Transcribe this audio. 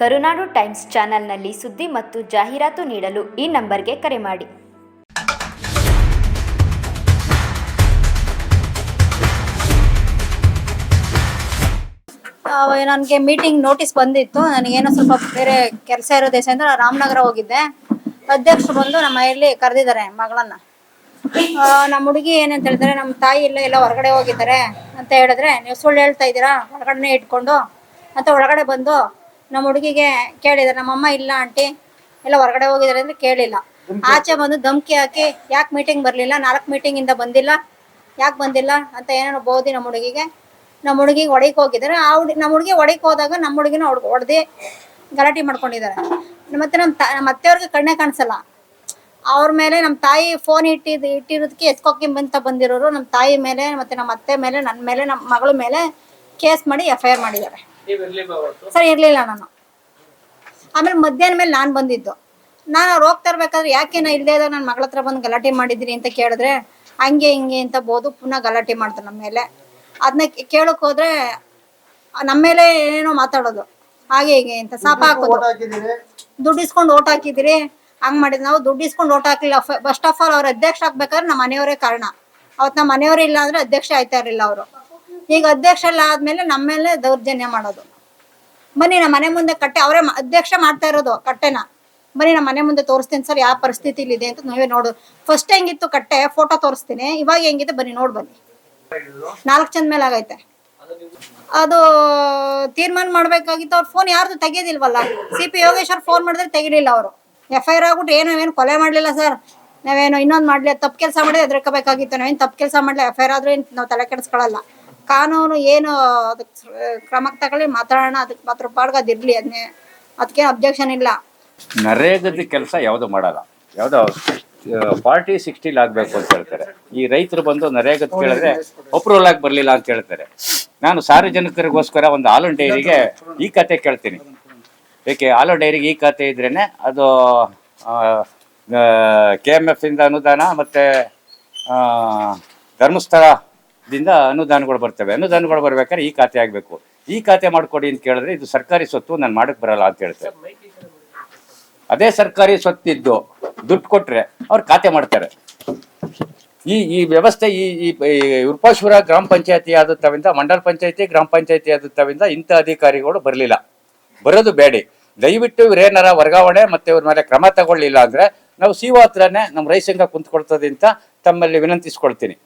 ಕರುನಾಡು times ಚಾನೆಲ್ನಲ್ಲಿ ಸುದ್ದಿ ಮತ್ತು ಜಾಹೀರಾತು ನೀಡಲು ಈ ನಂಬರ್ಗೆ ಕರೆ ಮಾಡಿ. ನನಗೆ ಮೀಟಿಂಗ್ ನೋಟಿಸ್ ಬಂದಿತ್ತು. ನನಗೇನೋ ಸ್ವಲ್ಪ ಬೇರೆ ಕೆಲಸ ಇರೋ ದೇಶ ಅಂತ ರಾಮನಗರ ಹೋಗಿದ್ದೆ. ಅಧ್ಯಕ್ಷರು ಬಂದು ನಮ್ಮ ಮನೆಯಲ್ಲಿ ಕರೆದಿದ್ದಾರೆ ಮಗಳನ್ನ. ನಮ್ಮ ಹುಡುಗಿ ಏನಂತ ಹೇಳಿದ್ರೆ, ನಮ್ಮ ತಾಯಿ ಇಲ್ಲ ಎಲ್ಲ ಹೊರಗಡೆ ಹೋಗಿದ್ದಾರೆ ಅಂತ ಹೇಳಿದ್ರೆ, ನೀವು ಸುಳ್ಳು ಹೇಳ್ತಾ ಇದ್ದೀರಾ? ಹೊರಗಡೆ ಇಟ್ಕೊಂಡು ಅಂತ ಒಳಗಡೆ ಬಂದು ನಮ್ಮ ಹುಡುಗಿಗೆ ಕೇಳಿದ್ದಾರೆ ನಮ್ಮಮ್ಮ ಇಲ್ಲ ಆಂಟಿ ಎಲ್ಲ ಹೊರಗಡೆ ಹೋಗಿದಾರೆ ಅಂದ್ರೆ ಕೇಳಿಲ್ಲ. ಆಚೆ ಬಂದು ಧಮ್ಕಿ ಹಾಕಿ ಯಾಕೆ ಮೀಟಿಂಗ್ ಬರಲಿಲ್ಲ? ನಾಲ್ಕು ಮೀಟಿಂಗಿಂದ ಬಂದಿಲ್ಲ. ಯಾಕೆ ಬಂದಿಲ್ಲ? ಅಂತ ಏನೇನೋ ಬೋದಿ ನಮ್ಮ ಹುಡುಗಿಗೆ. ನಮ್ಮ ಹುಡುಗಿಗೆ ಒಡಕ್ ಹೋಗಿದ್ದಾರೆ. ಆ ಹುಡುಗಿ ನಮ್ಮ ಹುಡುಗಿ ಒಡಕ್ ಹೋದಾಗ ನಮ್ಮ ಹುಡುಗಿನ ಹೊಡ್ ಹೊಡೆದು ಗಲಾಟೆ ಮಾಡ್ಕೊಂಡಿದ್ದಾರೆ. ಮತ್ತೆ ನಮ್ಮ ತಾ ನಮ್ಮ ಅತ್ತೆಯವ್ರಿಗೆ ಕಣ್ಣೇ ಕಾಣಿಸಲ್ಲ. ಅವ್ರ ಮೇಲೆ ನಮ್ಮ ತಾಯಿ ಫೋನ್ ಇಟ್ಟಿದ್ ಇಟ್ಟಿರೋದಕ್ಕೆ ಎತ್ಕೊಕ್ಕಿಂಬಂತ ಬಂದಿರೋರು ನಮ್ಮ ತಾಯಿ ಮೇಲೆ ಮತ್ತೆ ನಮ್ಮ ಅತ್ತೆ ಮೇಲೆ ನನ್ನ ಮೇಲೆ ನಮ್ಮ ಮಗಳ ಮೇಲೆ ಕೇಸ್ ಮಾಡಿ ಎಫ್ ಐ ಆರ್ ಮಾಡಿದ್ದಾರೆ. ಸರ್ ಇರ್ಲಿಲ್ಲ ನಾನು. ಆಮೇಲೆ ಮಧ್ಯಾಹ್ನ ಮೇಲೆ ನಾನು ಬಂದಿದ್ದು. ನಾನು ಅವ್ರು ಹೋಗ್ತಾ ಇರ್ಬೇಕಾದ್ರೆ ಯಾಕೆ ನಾ ಇಲ್ಲದೆ ಇದ್ದಾಗ ನನ್ನ ಮಗಳ ಹತ್ರ ಬಂದು ಗಲಾಟೆ ಮಾಡಿದ್ರಿ ಅಂತ ಕೇಳಿದ್ರೆ ಹಂಗೆ ಹಿಂಗೆ ಅಂತ ಬೋದು ಪುನಃ ಗಲಾಟೆ ಮಾಡ್ತಾರೆ ನಮ್ಮ ಮೇಲೆ. ಅದನ್ನ ಕೇಳಕ್ ಹೋದ್ರೆ ನಮ್ಮ ಮೇಲೆ ಏನೇನೋ ಮಾತಾಡೋದು. ಹಾಗೆ ಹೀಗೆ ಅಂತ ಸಾಪ ಹಾಕೋದು. ದುಡ್ಡು ಇಸ್ಕೊಂಡು ಓಟ್ ಹಾಕಿದಿರಿ ಹಂಗ್ ಮಾಡಿದ್ ನಾವು ದುಡ್ಡು ಇಸ್ಕೊಂಡು ಓಟ್ ಹಾಕಲಿಲ್ಲ. ಫಸ್ಟ್ ಆಫ್ ಆಲ್ ಅವ್ರ ಅಧ್ಯಕ್ಷ ಆಗ್ಬೇಕಾದ್ರೆ ನಮ್ಮ ಮನೆಯವರೇ ಕಾರಣ. ಅವತ್ ನಮ್ಮ ಮನೆಯವರೇ ಇಲ್ಲ ಅಂದ್ರೆ ಅಧ್ಯಕ್ಷ ಆಯ್ತಾ ಇರಲಿಲ್ಲ ಅವರು. ಈಗ ಅಧ್ಯಕ್ಷ ಎಲ್ಲ ಆದ್ಮೇಲೆ ನಮ್ಮ ಮೇಲೆ ದೌರ್ಜನ್ಯ ಮಾಡೋದು. ಬನ್ನಿ ನಮ್ಮ ಮನೆ ಮುಂದೆ ಕಟ್ಟೆ, ಅವರೇ ಅಧ್ಯಕ್ಷ ಮಾಡ್ತಾ ಇರೋದು ಕಟ್ಟೆನ. ಬನ್ನಿ ನಮ್ಮ ಮನೆ ಮುಂದೆ ತೋರಿಸ್ತೀನಿ ಸರ್, ಯಾವ ಪರಿಸ್ಥಿತಿಲಿ ಇದೆ ಅಂತ ನೀವೇ ನೋಡು. ಫಸ್ಟ್ ಹೆಂಗಿತ್ತು ಕಟ್ಟೆ ಫೋಟೋ ತೋರಿಸ್ತೀನಿ. ಇವಾಗ ಹೆಂಗಿದೆ ಬನ್ನಿ ನೋಡ್ ಬನ್ನಿ. ನಾಲ್ಕು ಚಂದ ಮೇಲೆ ಆಗೈತೆ. ಅದು ತೀರ್ಮಾನ ಮಾಡ್ಬೇಕಾಗಿತ್ತು, ಅವ್ರ ಫೋನ್ ಯಾರ್ದು ತೆಗಿಯೋದಿಲ್ವಲ್ಲ ಸಿ ಪಿ ಯೋಗೇಶ್ವರ್ ಫೋನ್ ಮಾಡಿದ್ರೆ ತೆಗಿಲಿಲ್ಲ ಅವರು. ಎಫ್ ಐ ಆರ್ ಆಗ್ಬಿಟ್ಟು ಏನು ಏನು ಕೊಲೆ ಮಾಡಲಿಲ್ಲ ಸರ್. ನಾವೇನು ಇನ್ನೊಂದು ಮಾಡಲಿ ತಪ್ಪು ಕೆಲಸ ಮಾಡಿದ್ರೆ ಎದ್ರಕಬೇಕಾಗಿತ್ತು, ನಾವೇನು ತಪ್ಪು ಕೆಲಸ ಮಾಡಲಿ ಎಫ್ ಐ ಆರ್ ಆದ್ರೂ ನಾವು ತಲೆ ಕೆಡಿಸ್ಕೊಳ್ಳಲ್ಲ ಕಾನೂನು ಏನು ಅದಕ್ಕೆ ಕ್ರಮಕ್ಕೆ ತಗೊಳ್ಳಿ ಮಾತಾಡೋಣ ಅದಕ್ಕೆ ಮಾತ್ರ ಪಾಡ್ಗೆ ಅದಿರಲಿ ಅದನ್ನೇ ಅದಕ್ಕೆ ಅಬ್ಜೆಕ್ಷನ್ ಇಲ್ಲ. ನರೇಗದ ಕೆಲಸ ಯಾವುದು ಮಾಡಲ್ಲ. ಯಾವುದೋ ಫಾರ್ಟಿ ಸಿಕ್ಸ್ಟಿಲ್ ಆಗಬೇಕು ಅಂತ ಹೇಳ್ತಾರೆ. ಈ ರೈತರು ಬಂದು ನರೇಗದ ಕೇಳಿದ್ರೆ ಅಪ್ರೂವಲ್ ಆಗಿ ಬರಲಿಲ್ಲ ಅಂತ ಹೇಳ್ತಾರೆ. ನಾನು ಸಾರ್ವಜನಿಕರಿಗೋಸ್ಕರ ಒಂದು ಹಾಲು ಡೈರಿಗೆ ಈ ಕತೆ ಕೇಳ್ತೀನಿ. ಏಕೆ ಹಾಲು ಡೈರಿಗೆ ಈ ಕತೆ ಇದ್ರೇ ಅದು ಕೆ ಎಂ ಎಫ್ ಇಂದ ಅನುದಾನ ಮತ್ತು ಆ, ಧರ್ಮಸ್ಥಳದಿಂದ ಅನುದಾನಗಳು ಬರ್ತವೆ. ಅನುದಾನಗಳು ಬರ್ಬೇಕಾದ್ರೆ ಈ ಖಾತೆ ಆಗಬೇಕು. ಈ ಖಾತೆ ಮಾಡ್ಕೊಡಿ ಅಂತ ಕೇಳಿದ್ರೆ ಇದು ಸರ್ಕಾರಿ ಸ್ವತ್ತು, ನಾನು ಮಾಡಕ್ಕೆ ಬರಲ್ಲ ಅಂತ ಹೇಳ್ತಾರೆ. ಅದೇ ಸರ್ಕಾರಿ ಸ್ವತ್ತಿದ್ದು ದುಡ್ಡು ಕೊಟ್ಟರೆ ಅವ್ರು ಖಾತೆ ಮಾಡ್ತಾರೆ. ಈ ಈ ವ್ಯವಸ್ಥೆ ಈ ಈ ಉರ್ಪಾಶ್ವರ ಗ್ರಾಮ ಪಂಚಾಯತಿ ಆದತ್ತವಿಂದ ಮಂಡಲ ಪಂಚಾಯತಿ, ಗ್ರಾಮ ಪಂಚಾಯತಿ ಆದತ್ತವಿಂದ ಇಂಥ ಅಧಿಕಾರಿಗಳು ಬರಲಿಲ್ಲ. ಬರೋದು ಬೇಡಿ. ದಯವಿಟ್ಟು ಇವ್ರೇನಾರ ವರ್ಗಾವಣೆ ಮತ್ತು ಇವ್ರ ಮೇಲೆ ಕ್ರಮ ತಗೊಳ್ಳಿಲ್ಲ ಅಂದರೆ ನಾವು ಸಿ ಹತ್ರನೇ ನಮ್ಮ ರೈಸಂಗ ಕುಂತ್ಕೊಳ್ತದಿಂತ ತಮ್ಮಲ್ಲಿ ವಿನಂತಿಸ್ಕೊಳ್ತೀನಿ.